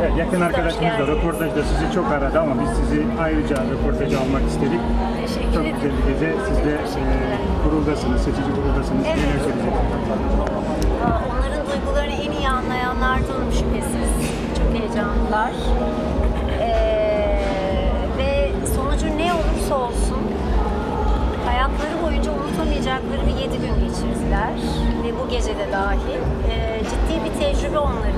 Evet, yakın arkadaşımız da röportajda sizi çok aradı ama biz sizi ayrıca röportajı almak istedik. Teşekkür Çok ederim. güzel bir gece. Siz de e, kuruldasınız, seçici kuruldasınız. Evet. Neler söyleyeceksiniz? Aa, Onların duygularını en iyi anlayanlardanım şüphesiz. Çok heyecanlılar. Ee, ve sonucu ne olursa olsun hayatları boyunca unutamayacakları bir yedi gün geçirdiler. Ve bu gece de dahil. Ee, ciddi bir tecrübe onlar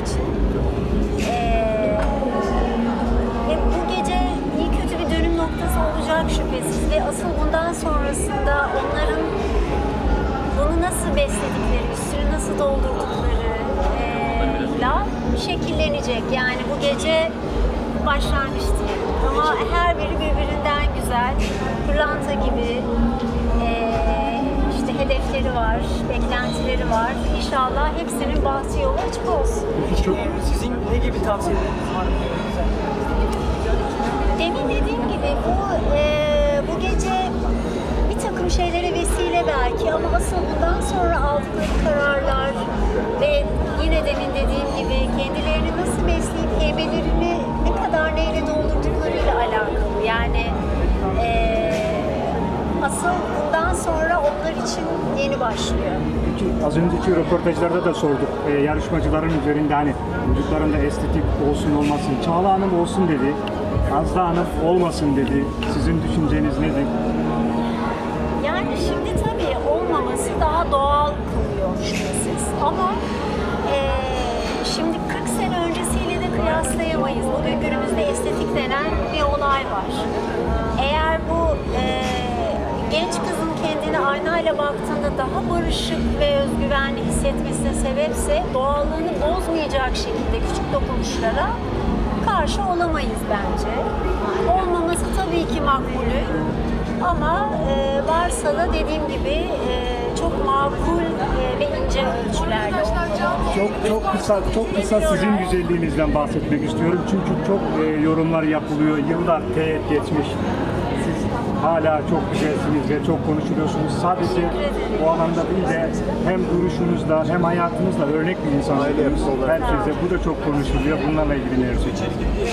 asıl bundan sonrasında onların bunu nasıl besledikleri, üstünü nasıl doldurduklarıyla şekillenecek. Yani bu gece başlangıç. Ama her biri birbirinden güzel. Pırlanta gibi eee, işte hedefleri var, beklentileri var. İnşallah hepsinin bahtı yolu açık olsun. Çok Sizin ne gibi tavsiyeleriniz var? Demin dediğim gibi bu eee, belki ama asıl bundan sonra aldıkları kararlar ve yine demin dediğim gibi kendilerini nasıl besleyip heybelerini ne kadar neyle doldurduklarıyla alakalı. Yani eee, asıl bundan sonra onlar için yeni başlıyor. Az önceki röportajlarda da sorduk. E, yarışmacıların üzerinde hani vücutlarında estetik olsun olmasın. Çağla Hanım olsun dedi. Azda Hanım olmasın dedi. Sizin düşünceniz nedir? Şimdi tabii olmaması daha doğal kılıyor şüphesiz. Ama eee, şimdi 40 sene öncesiyle de kıyaslayamayız. Bugün günümüzde estetik denen bir olay var. Eğer bu eee, genç kızın kendine aynayla baktığında daha barışık ve özgüvenli hissetmesine sebepse doğallığını bozmayacak şekilde küçük dokunuşlara karşı olamayız bence. Olmaması tabii ki makbulü. Ama e, varsa da dediğim gibi e, çok makul e, ve ince ölçülerde olmalı. Çok çok kısa çok kısa sizin güzelliğinizden bahsetmek istiyorum. Çünkü çok e, yorumlar yapılıyor. Yıllar teğet geçmiş. Siz hala çok güzelsiniz ve çok konuşuluyorsunuz. Sadece o alanda değil de hem duruşunuzla hem hayatınızla örnek bir insansınız. Herkese bu da çok konuşuluyor. Bunlarla ilgili söyleyeceksiniz?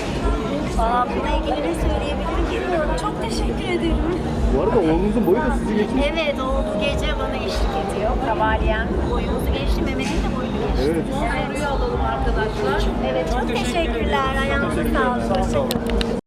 Aa, bununla ilgili ne. Çok teşekkür ederim. Bu arada oğlunuzun boyu da sizi geçmiş. Evet, o bu gece bana eşlik ediyor. Kavalyen boyumuzu geçti, Mehmet'in de boyunu geçti. Evet. Evet. alalım arkadaşlar. Evet, çok teşekkürler. Ayağınıza sağlık. Hoşçakalın.